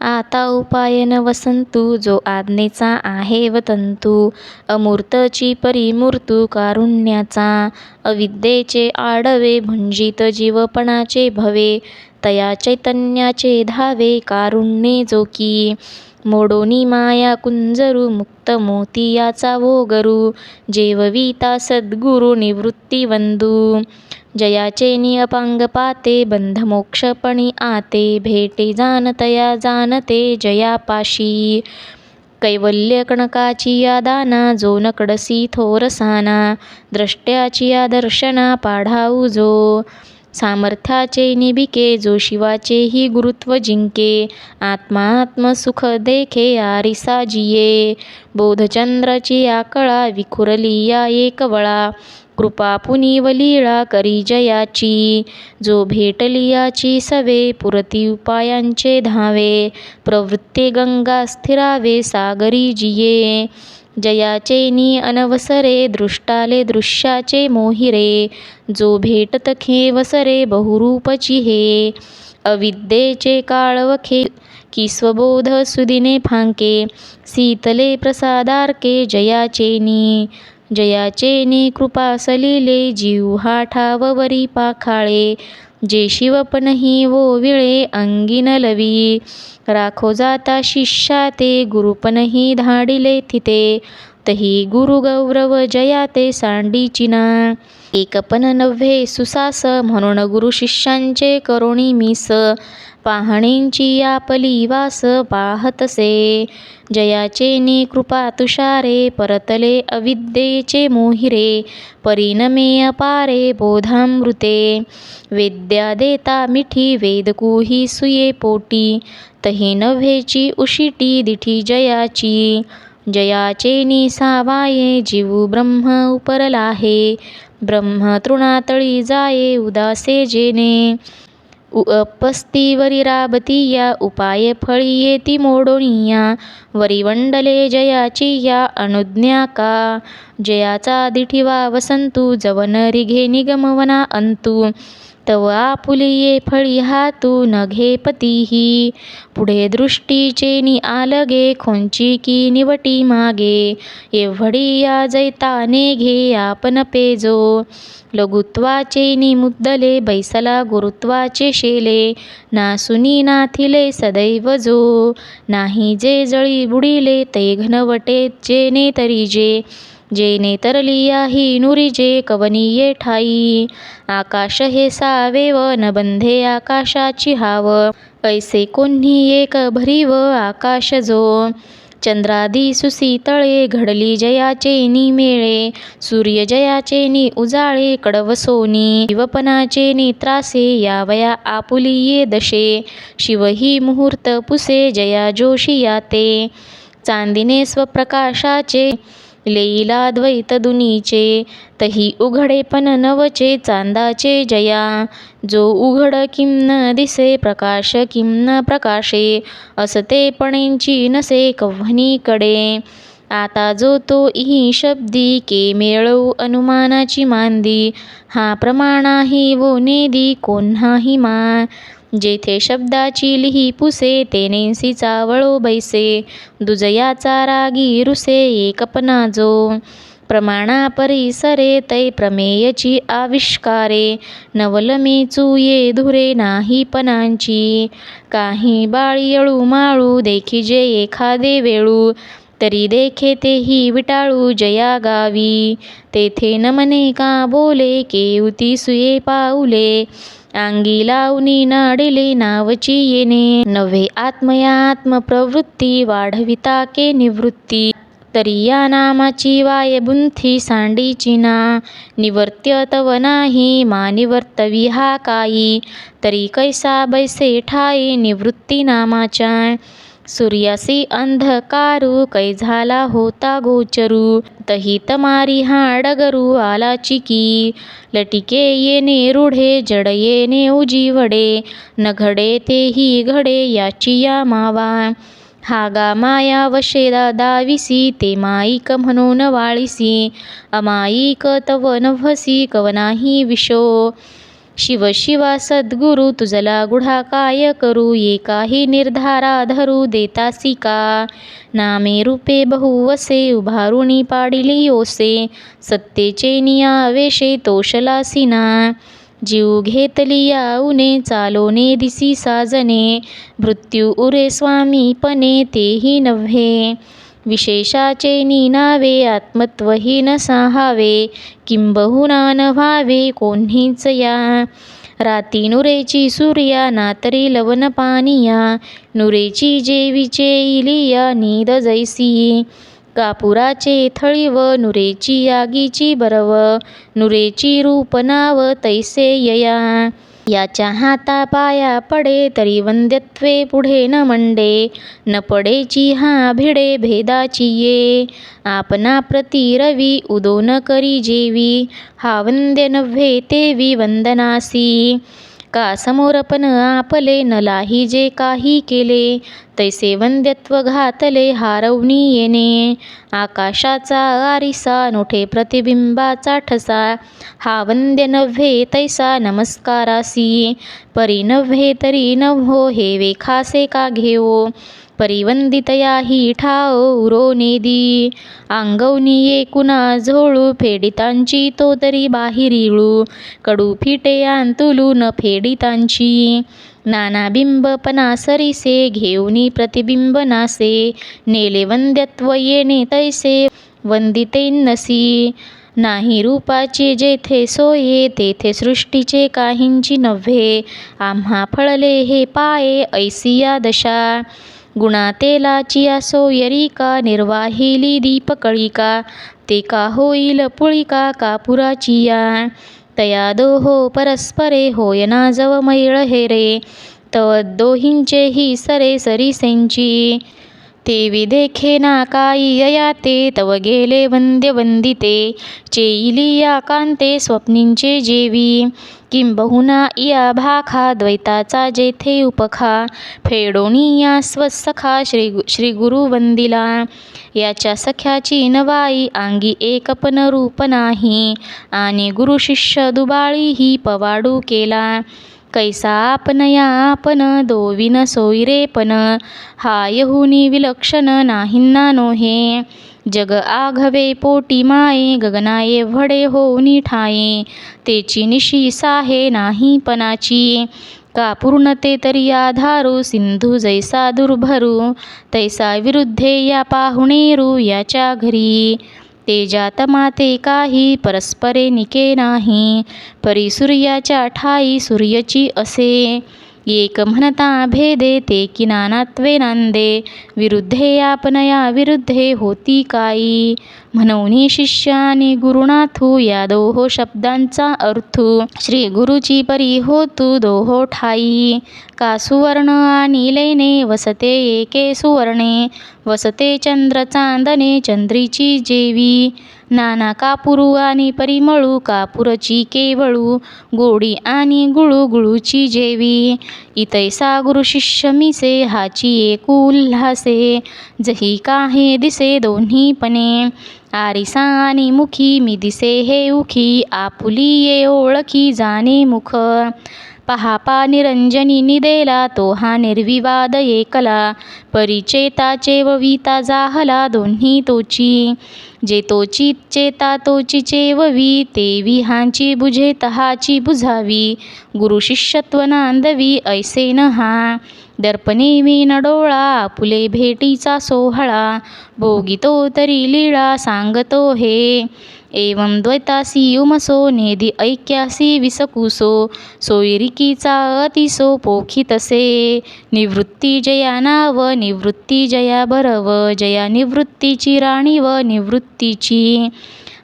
आता उपायन वसंतू जो आज्ञेचा आहे व तंतू अमूर्तची परिमूर्तू कारुण्याचा अविद्येचे आडवे भुंजित जीवपणाचे भवे तया चैतन्याचे धावे कारुण्ये जो की मोडोनी माया कुंजरू मुक्त मोतियाचा वोगरू जेवविता सद्गुरु निवृत्तीवंदू जयाचे निअपांग पाते बंधमोक्षपणी आते. भेटे जानतया जानते जयापाशी कैवल्य कणकाची या दाना जो नकडसी थोरसाना द्रष्ट्याची या दर्शना पाढाऊ जो. सामर्थ्याचे निबिके जो शिवाचेही गुरुत्व जिंके आत्मात्म सुख देखे आरिसा जिये. बोधचंद्राची या कळा विखुरली या एकवळा कृपा पुनिवलीळा करी जयाची. जो भेटलियाची सवे पुरती उपायांचे धावे प्रवृत्ते गंगा स्थिरावे सागरी जिये. जयाचेनि अनवसरे दृष्टाले दृश्याचे मोहिरे जो भेटत वसरे बहुरूपची हे. अविद्येचे काळवखे की स्वबोध सुदिने फांके शीतले प्रसादारके जयाचेनी जयाचेनी कृपा सलिले जीव हा ठाववरी पाखाळे जे शिवपणही विळे अंगी न लवी. राखो जाता शिष्या ते गुरुपणही धाडिले थिते. तही गुरुगौरव जया ते सांडीचिना एकपण नव्हे सुसास म्हणून गुरु शिष्यांचे करोणी मिस. पाहणींची आपली वास पाहतसे. जयाचे नि कृपा तुषारे परतले अविद्येचे मोहिरे परिणमे अपारे बोधामृते. वेद्या देता मिठी वेदकूही सुये पोटी तही नव्हेची उशिटी दिठी जयाची. जयाचे नि सावाये जीव ब्रह्म उपरलाहे. ब्रह्म तृणातळी जाये उदासे जेने. उपस्ती या उपाय फळी येती मोडोनिया वरिवंडले जयाची या अनुज्ञा का जयाचा दिठिवा वसंतु जवन रिघे निगमवना अंतु तव आपुलिये फळी हातू नघे पतीही. पुढे दृष्टीचे नि आलगे खोंची की निवटी मागे. एवढिया या जैता नेघे आपण पेजो. लघुत्वाचे नि मुद्दले बैसला गुरुत्वाचे शेले. नासुनी नाथिले सदैव जो. नाही जे जळी बुडिले ते घनवटे जेने तरी जे जेने तरलिया ही नुरिजे कवनीये ठाई. आकाश हे सावेव न बंधे आकाशाची हाव. ऐसे कोन्ही एक भरीव आकाश जो. चंद्रादी सुसीतळे घडली जयाचे नि मेळे. सूर्य जयाचे नि उजाळे कडवसोनी शिवपणाचे नि त्रासे यावया आपुलिये दशे. शिव ही मुहूर्त पुसे जया जोशी याते. चांदिने स्वप्रकाशाचे लेईला द्वैत दुनीचे तही उघडेपण नवचे चांदाचे जया. जो उघड किम्न न दिसे प्रकाश किम्न न प्रकाशे असते पणेंची नसे कव्हनीकडे. आता जो तो इही शब्दी के मेळवू अनुमानाची मांदी. हा प्रमाण आहे वो नेदी कोन्हाही मा जेथे शब्दाची लिही पुसे ते नेसीचा वळो बैसे. दुजयाचा रागी रुसे एकपणा जो. प्रमाणा परिसरे तै प्रमेयची आविष्कारे. नवलमी चुये धुरे नाही पणांची. काही बाळी माळू देखिजे एखादे वेळू. तरी देखे तेही विटाळू जया गावी. तेथे नमने का बोले केवती सुये पाऊले. अंगी लावणी नाडिले नावची येणे. नव्हे आत्मया आत्मप्रवृत्ती वाढविता के निवृत्ती. तरी या नामाची वायबुंथी सांडीची ना. निवर्त्य तव नाही मा निवर्तवी हा काई तरी कैसा बैसे ठाई निवृत्ती नामाच्या. सूर्यासी अंधकारू कै झाला होता गोचरू तही तमारी हा डगरू आला चिकी लटिके येणे रूढे जड येणे उजीवडे न घडे तेही घडे याची या मावा. हागा माया वशे दाविसी ते माईक म्हणून वाळीसी अमाईक तव नभसी कवनाही विशो. शिव शिवा सद्गुरु तुझला गुढा काय करू एकाही निर्धारा धरू देतासी का? नामे रूपे बहुवसे उभारुणी पाडिली ओसे सत्तेचे नियावेशे तोषलासी जीव घेतली याऊने चालोने दिसी साजने मृत्यू उरे स्वामीपणे तेही नव्हे. विशेषाचे निनावे न साहावे किंबहुना न व्हावे कोण्हीच या. राती नुरेची सूर्या नातरी लवण पानिया नुरेची जेवीचे इलिया नीद जैसी. कापुराचे थळीव नुरेची आगीची बरव नुरेची रूप नाव तैसे यया. याच्या हाता पाया पडे तरी वंद्यत्वे पुढे न मंडे न पडेची हा भिडे भेदाची ये. आपना प्रती रवी उदो न करी जेवी हा वंद्य नव्हे तेवी वंदनासी. का? समोरपण आपले नलाही जे काही केले तैसे वंद्यत्व घातले हारवणी येणे. आकाशाचा आरिसा नोठे प्रतिबिंबाचा ठसा. हा वंद्य नव्हे तैसा नमस्कारासी. परी नव्हे तरी नव्हो हे वेखासे का घेवो? परिवंदितया ही ठाओ उरो नेदी आंगवनी कुणा झोळू फेडितांची तो तरी बाहिरिळू. कडू फिटे आंतुलू न फेडितांची. नाना सरिसे सरीसे घेऊनी प्रतिबिंब नासे. नेले वंद्यत्व येणे तैसे वंदितेन्नसी नाही रूपाचे जेथे सोये तेथे सृष्टीचे काहींची नव्हे. आम्हा फळले हे पाये ऐसिया दशा. गुणा तेलाची असो यरिका निर्वाहिली दीपकळिका ते का होईल पुळिका कापुराची या तया दोहो परस्परे होयना जव मैळ हे रे तव दोहींचेही सरे सरिसेंची. ते देखे ना काई ययाते तव गेले वंद्य वंदिते. चेईलिया कांते स्वप्नींचे जेवी. किंबहुना इया भाखा द्वैताचा जेथे उपखा. फेडोनिया स्वसखा श्री श्री गुरु वंदिला. याच्या सख्याची नवाई आंगी एकपन रूप नाही. आणि गुरु शिष्य दुबाळी ही पवाडू केला. कैसा आपण या आपण दोविन सोयरेपण हा विलक्षण नाहींना नोहे. जग आघवे पोटी माये गगनाये व्हडे होऊनी ठाये. तेची निशी साहे नाही पणाची. का पूर्णते तरी आधारू सिंधू जैसा दुर्भरू. तैसा विरुद्धे या पाहुणेरू याच्या घरी. तेजात माते काही परस्परे निके नाही. परी सूर्याच्या ठाई सूर्यची असे. एक म्हणता भेदे ते की नानात्वे नांदे. विरुद्धे आपणया विरुद्धे होती काही म्हणून शिष्य आणि गुरुनाथू या दोहो शब्दांचा अर्थ श्री गुरुची परी होतू दोहो ठाई. का सुवर्ण आणि लैने वसते एके सुवर्णे वसते चंद्र चांदने चंद्रीची जेवी. नाना कापुरू आणि परिमळू कापुरची केवळू गोडी आणि गुळू गुळूची जेवी. इतैसा गुरु शिष्य मिसे हाची एक उल्हासे जही काहे दिसे दोन्हीपणे आरिसानी आणि मुखी मी दिसे हे उखी आपुली ये ओळखी जाणे मुख. पहापा निरंजनी निदेला तो हा निर्विवाद एकला परिचेताचे चेवविता जाहला दोन्ही तोची. जे तोची चेता तोची चेववी ते विहांची बुझे तहाची बुझावी. गुरु शिष्यत्व नांदवी ऐसे न हा दर्पणे मी नडोळा फुले भेटीचा सोहळा भोगितो तरी लीळा सांगतो हे. एवं द्वैतासी उमसो नेदी ऐक्यासी विसकुसो सोयरिकीचा अतिसो पोखितसे निवृत्ती जया नाव निवृत्ती जया बरव जया निवृत्तीची राणी व निवृत्तीची.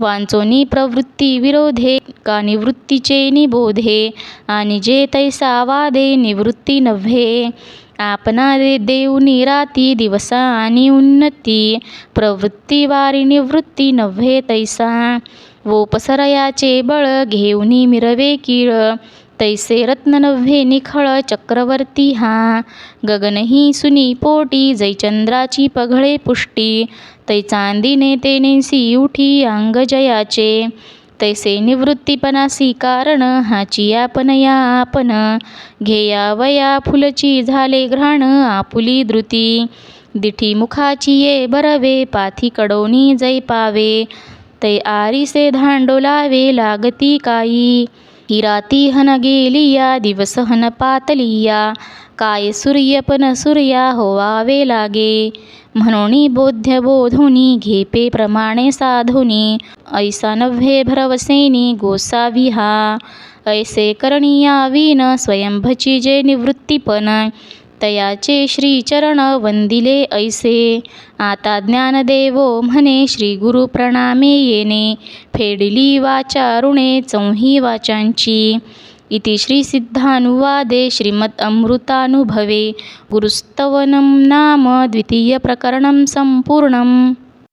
वांचोनी प्रवृत्ती विरोधे का निवृत्तीचे निबोधे आणि जे तैसा वादे निवृत्ती नव्हे. आपणा देऊनी राती दिवसा आणि उन्नती प्रवृत्ती वारी निवृत्ती नव्हे तैसा. वोपसरयाचे बळ घेऊनी मिरवे किळ तैसे रत्न नव्हे निखळ चक्रवर्ती हा. गगनही सुनी पोटी जयचंद्राची पघळे पुष्टी. तै चांदीने तेनेसी उठी अंग जयाचे तैसे निवृत्तीपणासी कारण हाची आपण या आपण. घेयावया फुलची झाले घ्राण आपुली धृती. दिठी मुखाची ये बरवे पाथी कडोनी जै पावे. तै आरिसे धांडोलावे लागती काई. ही राती हन गेलिया दिवस हन पातलिया काय सूर्यपन सूर्या होवावे लागे म्हणोनी बोध्य बोधुनी घेपे प्रमाणे साधुनी ऐसा नव्हे भरवसेनी गोसावी हा ऐसे करणीया विन स्वयंभची जे निवृत्तीपण तयाचे श्रीचरण वंदिले ऐसे. आता ज्ञानदेवो म्हणे श्री गुरु प्रणामे येणे. फेडिली वाचा ऋणे चौही वाचांची. इति श्रीसिद्धानुवादे श्रीमदमृतानुभवे अमृतानुभवे. गुरुस्तवनं नाम द्वितीयप्रकरणं सम्पूर्णम्